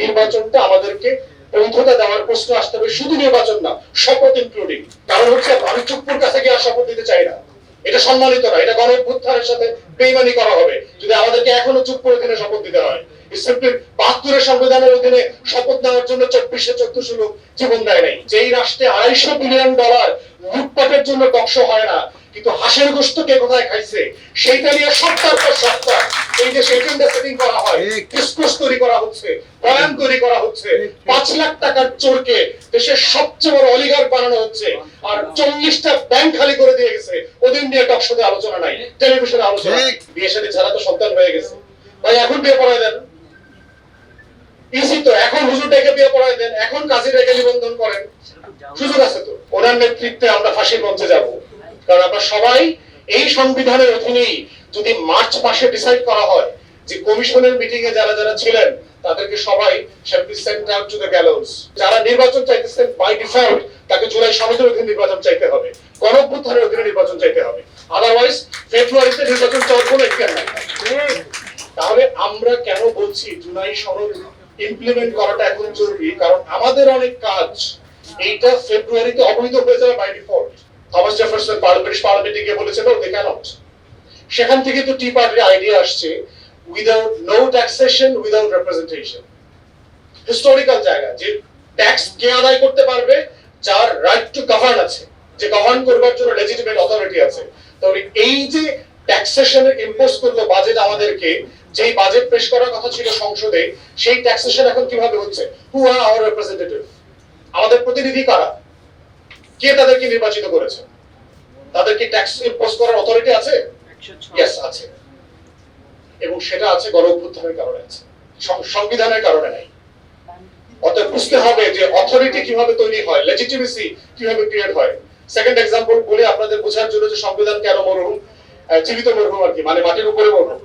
নির্বাচনটা আমাদেরকে বৈধতা দেওয়ার প্রশ্ন আসতে হবে, শুধু নির্বাচন না, শপথ ইনক্লুডিং কারণ হচ্ছে, আমি চুপ্পুর কাছে গিয়ে শপথ দিতে চাই না। এটা সম্মানিত না, এটা গণ অভ্যুত্থানের সাথে বেইমানি করা হবে। যদি আমাদেরকে এখনও চুপ্পুর অধীনে শপথ দিতে হয় বাহাত্তরের সংবিধানের অধীনে শপথ নেওয়ার জন্য চব্বিশে চোদ্দশো লোক জীবন দেয় নাই। যেই রাষ্ট্রে আড়াইশো বিলিয়ন ডলার লুটপাটের জন্য দক্ষ হয় না কিন্তু হাঁসের গোস্ত কে কোথায় খাইছে? সেইটা নিয়ে সপ্তাহ পর সপ্তাহ এই যে সেকেন্ডে সেটিং করা হয়। ডিসকোর্স তৈরি করা হচ্ছে বয়ান তৈরি করা হচ্ছে পাঁচ লাখ টাকার চোরকে দেশের সবচেয়ে বড় অলিগার বানানো হচ্ছে আর চল্লিশটা ব্যাংক খালি করে দিয়ে গেছে। ওদের নিয়ে টকশোতে আলোচনা নাই টেলিভিশনে আলোচনা বিয়ে সাথে ছাড়া তো সন্তান হয়ে গেছে। ভাই এখন বিয়ে পড়ায় দেন। ইসি তো এখন হুজুর ডেকে বিয়ে পড়ায় দেন। এখন কাজী রেখে নিবন্ধন করেন। সুযোগ আছে তো। ওনার নেতৃত্বে আমরা ফাঁসির মঞ্চে যাব। কারণ আমরা সবাই এই সংবিধানের অধীনেই যদি মার্চ মাসে ডিসাইড করা হয় যে কমিশনের মিটিং এ যারা যারা ছিলেন, তাদেরকে সবাই shall sent out to the gallows যারা নির্বাচন চাইতেছেন বাই ডিফল্ট তাকে জুলাই সমাজের অধীনে নির্বাচন চাইতে হবে। গণঅভ্যুত্থানের অধীনে নির্বাচন চাইতে হবে। আদারওয়াইজ ফেব্রুয়ারিতে নির্বাচন চাওয়ার কোনো এখতিয়ার নাই। তাহলে আমরা কেন বলছি জুলাই সনদ ইমপ্লিমেন্ট করাটা এখন জরুরি? কারণ আমাদের অনেক কাজ, এইটা ফেব্রুয়ারিতে অবৈধ হয়ে যাবে by default Thomas Jefferson British পার্লামেন্টে গিয়ে বলেছিল দে ক্যানট সেখান থেকে তো টি পার্টির আইডিয়া আসছে without no taxation without representation historical জায়গা, যে ট্যাক্স কে আদায় করতে পারবে, যার রাইট টু গভর্ন আছে, যে গভর্ন করবার জন্য লেজিটিমেট অথরিটি আছে, তাহলে এই যে ট্যাক্সেশনের ইম্পোজ করল বাজেট আমাদেরকে, যেই বাজেট পেশ করার কথা ছিল সংসদে, সেই ট্যাক্সেশন এখন কীভাবে হচ্ছে? হু আর আওয়ার রিপ্রেজেন্টেটিভ আমাদের প্রতিনিধি কারা? কে তাদেরকে নির্বাচিত করেছে? তাদের কি ট্যাক্স ইম্পোজ করার অথরিটি আছে? ইয়েস আছে। এবং সেটা আছে গণ অভ্যুত্থানের কারণে আছে। সংবিধানের কারণে নাই। অতএব বুঝতে হবে যে অথরিটি কীভাবে তৈরি হয় লেজিটিমেসি কীভাবে ক্রিয়েট হয়। সেকেন্ড এক্সাম্পল বলে আপনাদের বোঝার জন্য যে সংবিধান কেন মরহুম? জীবিত মরহুম আর কি মানে মাটির উপরে মরহুম।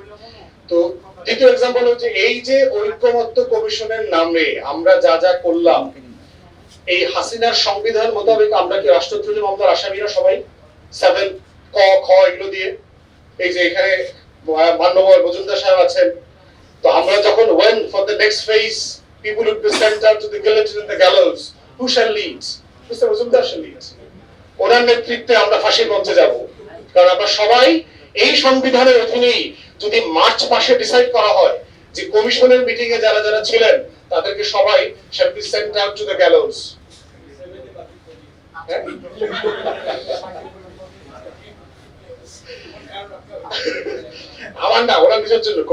তো দ্বিতীয় এক্সাম্পল হচ্ছে এই যে ঐক্যমত্য কমিশনের নামে আমরা যা যা করলাম এই হাসিনার সংবিধান মোতাবেক আমরা কি রাষ্ট্রদ্রোহী মামলার আসামিরা সবাই? সেভেন ক, খ, এগুলো দিয়ে। এই যে এখানে মান্যবর মজুমদার সাহেব আছেন। তো আমরা যখন when for the next phase, people would be sent out to the guillotine and the gallows, who shall lead? Mr. Majumdar shall lead ওনার নেতৃত্বে আমরা ফাঁসির মঞ্চে যাব। কারণ আমরা সবাই এই সংবিধানের অধীনেই যদি মার্চ মাসে ডিসাইড করা হয় যে কমিশনের মিটিং এ যারা যারা ছিলেন, তাদেরকে সবাই be sent out to the gallows. হ্যাঁ? আমার না, ওরা নিজের জন্য এ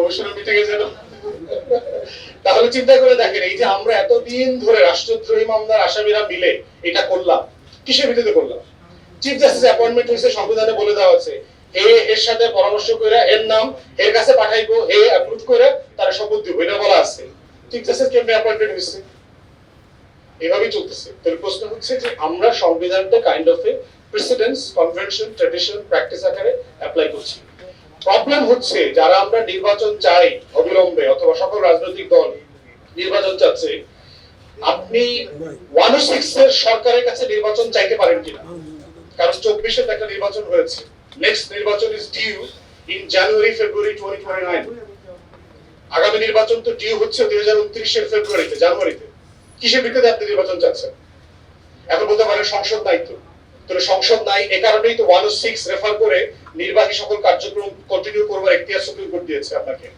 তাহলে চিন্তা করে দেখেন, এই যে আমরা এতদিন ধরে রাষ্ট্রদ্রোহী মামলার আসামিরা মিলে এটা করলাম, কিসের ভিত্তিতে করলাম? চিফ জাস্টিস অ্যাপয়েন্টমেন্ট হয়েছে, সংবিধানে বলে দেওয়া আছে। হে এর সাথে পরামর্শ করে এর নাম এর কাছে পাঠাইবো, হে অ্যাপ্রুভ করে তারা শপথ দিব এটা বলা আছে। চিফ জাস্টিস কেমনে অ্যাপয়েন্টমেন্ট হয়েছে এভাবেই চলতেছে। তাহলে প্রশ্ন হচ্ছে যে আমরা সংবিধানটা kind of a precedence convention tradition practice আকারে অ্যাপ্লাই করছি। প্রবলেম হচ্ছে যারা আমরা নির্বাচন চাই অবিলম্বে অথবা সকল রাজনৈতিক দল নির্বাচন চাচ্ছে, আপনি ওয়ান সিক্স এর সরকারের কাছে নির্বাচন চাইতে পারেন কিনা? কারণ চব্বিশে একটা নির্বাচন হয়েছে। নেক্সট নির্বাচন is due in January February twenty twenty nine আগামী নির্বাচন তো ডিউ হচ্ছে দুই হাজার উনত্রিশের ফেব্রুয়ারিতে জানুয়ারিতে কিসের ভিত্তিতে আপনি নির্বাচন চাচ্ছেন? এখন বলতে পারেন সংসদ দায়িত্ব। তাহলে সংসদ নাই, এ কারণেই তো ওয়ান সিক্স রেফার করে নির্বাহী সকল কার্যক্রম কন্টিনিউ করবার এখতিয়ার সুপ্রিম কোর্ট দিয়েছে আপনাকে।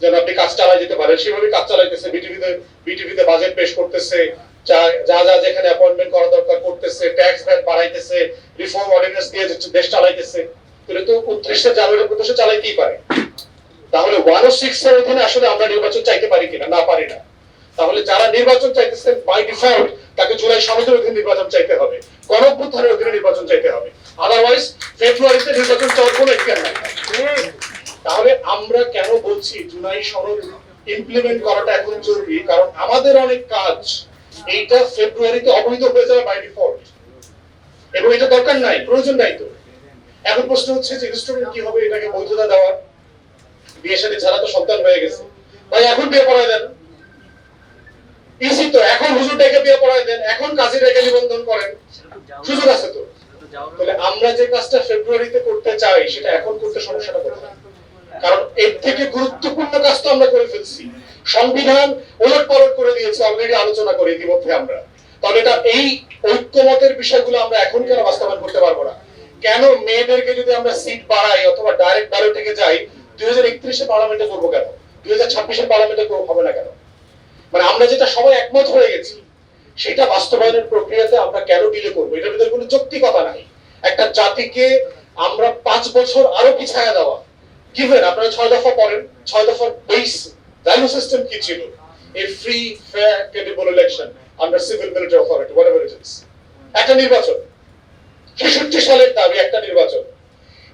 যেন আপনি কাজ চালাই যেতে পারেন। সেভাবে কাজ চালাইতেছে বিটিভিতে বিটিভিতে বাজেট পেশ করতেছে, যা- যা যেখানে অ্যাপয়েন্টমেন্ট করা দরকার করতেছে ট্যাক্স ভ্যাট বাড়াইতেছে রিফর্ম অর্ডিন্যান্স দিয়ে দেশ চালাইতেছে। তাহলে তো উনত্রিশে জানুয়ারি পর্যন্ত চালাইতেই পারে। তাহলে ওয়ান ও সিক্স এর অধীনে আসলে আমরা নির্বাচন চাইতে পারি কিনা? না পারি না। তাহলে যারা নির্বাচন চাইতেছেন বাই ডিফল্ট তাকে জুলাই সমাজের অধীনে নির্বাচন চাইতে হবে। গণঅভ্যুত্থানের অধীনে নির্বাচন চাইতে হবে। আদারওয়াইজ ফেব্রুয়ারিতে নির্বাচন চাওয়ার কোনো এখতিয়ার নাই। তাহলে আমরা কেন বলছি জুলাই সনদ ইমপ্লিমেন্ট করাটা এখন জরুরি? কারণ আমাদের অনেক কাজ এইটা ফেব্রুয়ারিতে অবৈধ হয়ে যাবে বাই ডিফল্ট এবং এটা দরকার নাই, প্রয়োজন নাই তো। এখন প্রশ্ন হচ্ছে যে ইনস্ট্রুমেন্ট কি হবে? এটাকে বৈধতা দেওয়ার? বিয়ে সাথে ছাড়া তো সন্তান হয়ে গেছে। ভাই এখন বিয়ে পড়ায় দেন। ইসি তো, এখন বিয়ে পড়ায় দেন, এখন নিবন্ধন করেন। সুযোগ আছে তো? তাহলে আমরা যে কাজটা ফেব্রুয়ারিতে করতে চাই, সেটা এখন করতে সমস্যাটা কারণ এর থেকে গুরুত্বপূর্ণ কাজ তো আমরা করে ফেলছি। সংবিধান ওলট করে দিয়েছে অলরেডি আলোচনা করে ইতিমধ্যে আমরা। তাহলে এটা এই ঐক্যমতের বিষয়গুলো আমরা এখন কেন বাস্তবায়ন করতে পারব না? কেন মেয়েদেরকে যদি আমরা সিট বাড়াই অথবা ডাইরেক্ট ব্যালট যাই, দুই হাজার একত্রিশে পার্লামেন্টে করব কেন? দুই হাজার ছাব্বিশের পার্লামেন্টে হবে না কেন? মানে আমরা যেটা সবাই একমত হয়ে গেছি, সেটা বাস্তবায়নের প্রক্রিয়াতে আমরা কেন ডিলে করব? এটার ভিতরে কোনো যৌক্তিকতা নাই। একটা জাতিকে আমরা পাঁচ বছর আরও পিছায়া দেওয়া। গিভেন আপনারা ছয় দফা পড়েন, ছয় দফার বেস ভ্যালু সিস্টেম কি ছিল? A free fair credible election under civil military authority whatever it is একটা নির্বাচন। ছেষট্টি সালের দাবি একটা নির্বাচন।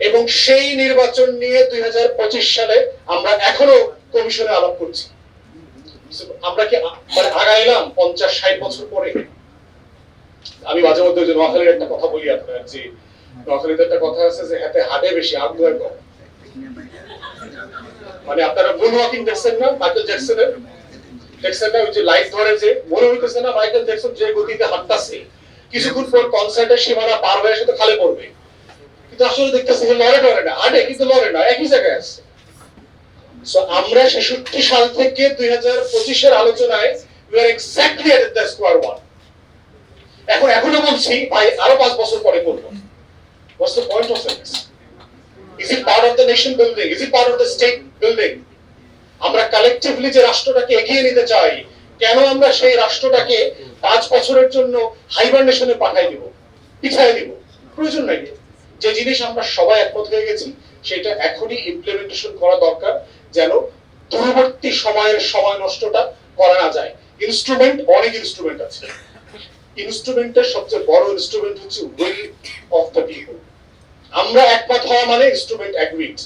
এবং সেই নির্বাচন নিয়ে দুই হাজার পঁচিশ সালে আমরা এখনও কমিশনে আলাপ করছি। আমরা কি মানে আগাইলাম পঞ্চাশ, ষাট বছর পরে? আমি মাঝে মধ্যে যে নোয়াখালীর একটা কথা বলি আপনার, যে নোয়াখালীতে একটা কথা আছে যে হাতে হাটে বেশি আগ্রহ কম মানে আপনারা মুন ওয়াকিং দেখছেন না, মাইকেল জ্যাকসনের? দেখছেন না ওই যে লাইট ধরে যে, মনে হইতেছে না মাইকেল জ্যাকসন যে গতিতে হাঁটতাছে। কিছুক্ষণ পর কনসার্টের সীমানা পার হয়ে তো খালে পড়বে। কিন্তু আসলে দেখতেছি লড়ে ডরে না, হাঁটে, কিন্তু লড়ে না, একই জায়গায় আছে। আমরা ছেষট্টি সাল থেকে দুই হাজার পঁচিশের আলোচনায় we exactly at the square one এখন এখনও বলছি, ভাই, আরও পাঁচ বছর পরে করব What's the point of? Is it part of the nation building? Is it part of the state building? আমরা কালেকটিভলি যে রাষ্ট্রটাকে এগিয়ে নিতে চাই, কেন আমরা সেই রাষ্ট্রটাকে পাঁচ বছরের জন্য হাইবারনেশনে পাঠাই দিব পিছাই দিব প্রয়োজন নাই যে জিনিস আমরা সবাই একমত হয়ে গেছি, সেটা এখনই ইমপ্লিমেন্টেশন করা দরকার যেন দূরবর্তী সময়ের সময় নষ্টটা করা না যায়। ইনস্ট্রুমেন্ট অনেক ইনস্ট্রুমেন্ট আছে। ইনস্ট্রুমেন্টের সবচেয়ে বড় ইনস্ট্রুমেন্ট হচ্ছে উইল অফ দ্য পিপল আমরা একমত হওয়া মানে ইনস্ট্রুমেন্ট অ্যাগ্রিড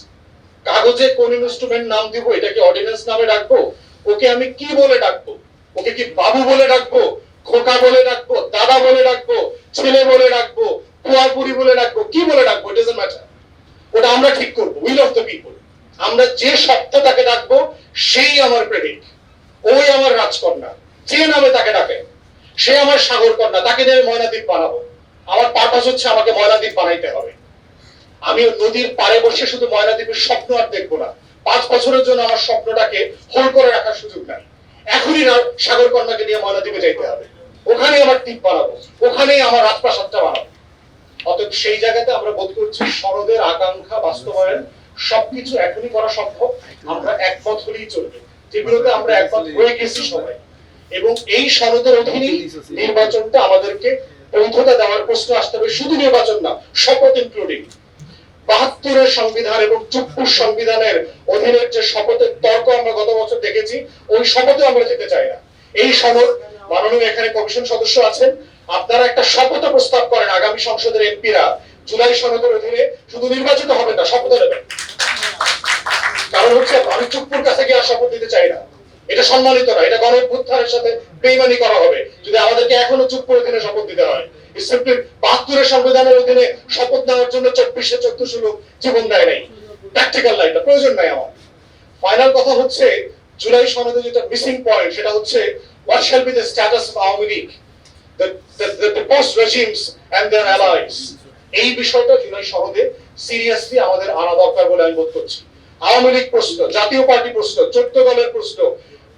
কাগজে কোন ইনস্ট্রুমেন্ট নাম দিব, এটাকে অর্ডিন্যান্স নামে ডাকবো? ওকে আমি কি বলে ডাকবো? ওকে কি বাবু বলে ডাকবো? খোকা বলে ডাকবো? দাদা বলে ডাকবো? ছেলে বলে ডাকবো? পুয়াপুরি বলে ডাকবো? কি বলে ডাকবো? ইট ম্যাটার ওটা আমরা ঠিক করব। উইল অফ দ্য পিপল আমরা যে তাকে ডাকবো, সেই আমার প্রেমিক। ওই আমার রাজকন্যা। যে নামে তাকে ডাকে, সে আমার সাগর কন্যা তাকে নিয়ে ময়নাদ্বীপ বানাবো। আমার পারপাস হচ্ছে আমাকে ময়নাদ্বীপ বানাইতে হবে। আমি নদীর পাড়ে বসে শুধু ময়নাদ্বীপের স্বপ্ন আর দেখব না। পাঁচ বছরের জন্য আমার স্বপ্নটাকে হোল্ড করে রাখার সুযোগ নাই। এখনই সাগর কন্যাকে নিয়ে ময়নাদ্বীপে যাইতে হবে। ওখানে আমার টিপ বানাবো। ওখানেই আমার রাজপ্রাসাদটা বানাবো। অতএব সেই জায়গাতে আমরা বোধ করছি সনদের আকাঙ্ক্ষা বাস্তবায়ন সবকিছু এখনই করা সম্ভব। আমরা একমত হলেই চলবে। যেগুলোতে আমরা একমত হয়ে গেছি সবাই। এবং এই সনদের অধীনেই নির্বাচনটা আমাদেরকে বৈধতা দেওয়ার প্রশ্ন আসতে হবে। শুধু নির্বাচন না শপথ ইনক্লুডিং বাহাত্তরের সংবিধান এবং চুপ্পুর সংবিধানের অধীনের যে শপথের তর্ক আমরা গত বছর দেখেছি ওই শপথে আমরা যেতে চাই না। এই সনদ মাননীয় এখানে কমিশন সদস্য আছেন। আপনারা একটা শপথ প্রস্তাব করেন আগামী সংসদের এমপিরা। জুলাই সনদের অধীনে শুধু নির্বাচিত হবেন না শপথ নেবেন। হচ্ছে আমি কাছে গিয়ে দিতে চাই না। এটা সম্মানিত না এটা সাথে বেইমানি করা হবে। যদি আমাদেরকে এখনও চুপ্পুর অধীনে শপথ দিতে হয় সিম্পলি বাহাত্তরের সংবিধানের অধীনে শপথ নেওয়ার জন্য চব্বিশে লোক জীবন দেয় নাই। প্র্যাকটিক্যাল প্রয়োজন নাই আমার। ফাইনাল কথা হচ্ছে, জুলাই সনদে যেটা মিসিং পয়েন্ট সেটা হচ্ছে what shall be the status of Awami League post regimes and their allies. এই বিষয়টা জুলাই সনদে সিরিয়াসলি আমাদের আনা দরকার বলে আমি বোধ করছি। আওয়ামী লীগ প্রশ্ন, জাতীয় পার্টি প্রশ্ন, চোদ্দ দলের প্রশ্ন।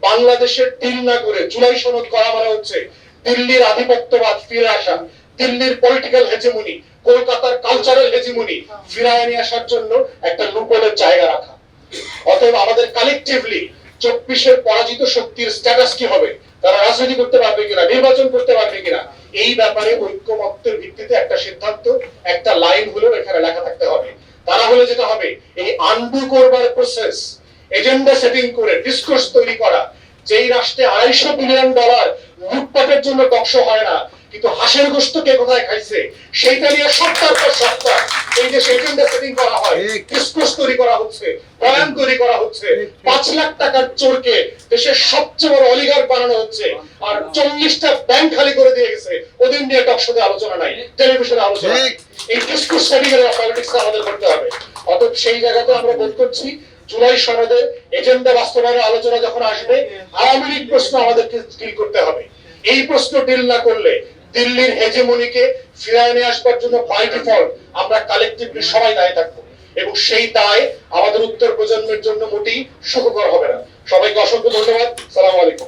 বাংলাদেশের ডিল না করে জুলাই সনদ করা মানে হচ্ছে দিল্লির আধিপত্যবাদ ফিরে আসা, দিল্লির পলিটিক্যাল হেজেমনি কলকাতার কালচারাল হেজেমনি ফিরায় নিয়ে আসার জন্য একটা লুপোলের জায়গা রাখা। অতএব আমাদের কালেকটিভলি চব্বিশের পরাজিত শক্তির স্ট্যাটাস কি হবে, তারা রাজনীতি করতে পারবে কিনা, নির্বাচন করতে পারবে কিনা, এই ব্যাপারে ঐক্যমত্যের ভিত্তিতে একটা সিদ্ধান্ত, একটা লাইন হলেও এখানে লেখা থাকতে হবে। তারা হলে যেটা হবে, এই আন্ডু করবার প্রসেস এজেন্ডা সেটিং করে ডিসকোর্স তৈরি করা, যেই রাষ্ট্রে আড়াইশো বিলিয়ন ডলার লুটপাটের জন্য টকশো হয় না কিন্তু হাঁসের গোস্ত কে কোথায় খাইছে সেইটা নিয়ে সপ্তাহ পর সপ্তাহ এই যে এজেন্ডা সেটিং করা হয়। ঠিক। তৈরি করা হচ্ছে বয়ান তৈরি করা হচ্ছে। পাঁচ লাখ টাকার চোরকে দেশের সবচেয়ে বড় অলিগার বানানো হচ্ছে আর চল্লিশটা ব্যাংক খালি করে দিয়ে গেছে। ওদের নিয়ে টকশোতে আলোচনা নাই টেলিভিশনে আলোচনা এই ডিসকোর্স সেটিং এর পলিটিক্স আমাদের করতে হবে। অতএব সেই জায়গাতে আমরা বোধ করছি জুলাই সনদে এজেন্ডা বাস্তবায়নের আলোচনা যখন আসবে আওয়ামী লীগ প্রশ্ন আমাদেরকে ডিল করতে হবে। এই প্রশ্ন ডিল না করলে দিল্লির হেজেমনিকে ফিরায় নিয়ে আসবার জন্য বাই ডিফল্ট আমরা কালেকটিভলি সবাই দায়ী থাকব। এবং সেই দায় আমাদের উত্তর প্রজন্মের জন্য মোটেই সুখকর হবে না। সবাইকে অসংখ্য ধন্যবাদ। সালাম আলাইকুম।